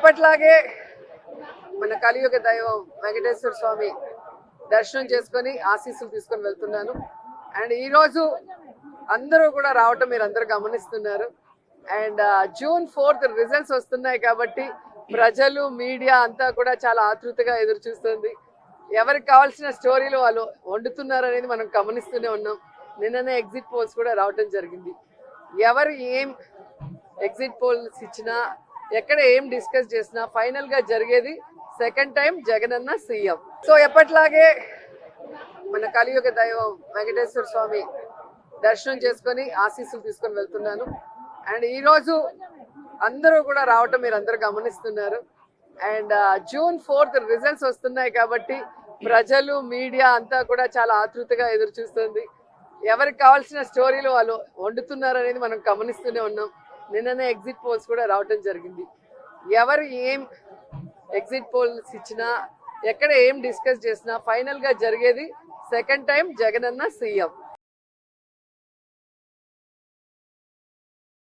ఎప్పట్లాగే మన కలియుగ దైవం వెంకటేశ్వర స్వామి దర్శనం చేసుకొని ఆశీస్సులు తీసుకొని వెళ్తున్నాను. అండ్ ఈరోజు అందరూ కూడా రావటం మీరు అందరూ గమనిస్తున్నారు. అండ్ జూన్ ఫోర్త్ రిజల్ట్స్ వస్తున్నాయి కాబట్టి ప్రజలు మీడియా అంతా కూడా చాలా ఆతృతగా ఎదురు చూస్తుంది. ఎవరికి కావాల్సిన స్టోరీలు వాళ్ళు వండుతున్నారు అనేది మనం గమనిస్తూనే ఉన్నాం. నిన్ననే ఎగ్జిట్ పోల్స్ కూడా రావటం జరిగింది. ఎవరు ఏం ఎగ్జిట్ పోల్స్ ఇచ్చినా ఎక్కడ ఏం డిస్కస్ చేసినా ఫైనల్గా జరిగేది సెకండ్ టైం జగనన్న సీఎం. సో ఎప్పట్లాగే మన కలియుగ దైవం వెంకటేశ్వర స్వామి దర్శనం చేసుకొని ఆశీస్సులు తీసుకొని వెళ్తున్నాను. అండ్ ఈరోజు అందరూ కూడా రావటం మీరు అందరూ గమనిస్తున్నారు. అండ్ జూన్ ఫోర్త్ రిజల్ట్స్ వస్తున్నాయి కాబట్టి ప్రజలు మీడియా అంతా కూడా చాలా ఆతృతగా ఎదురు చూస్తుంది ఎవరికి కావాల్సిన స్టోరీలు వాళ్ళు వండుతున్నారు అనేది మనం గమనిస్తూనే ఉన్నాం. నిన్ననే ఎగ్జిట్ పోల్స్ కూడా రావటం జరిగింది. ఎవరు ఏం ఎగ్జిట్ పోల్స్ ఇచ్చినా ఎక్కడ ఏం డిస్కస్ చేసినా ఫైనల్గా జరిగేది సెకండ్ టైం జగనన్న సీఎం.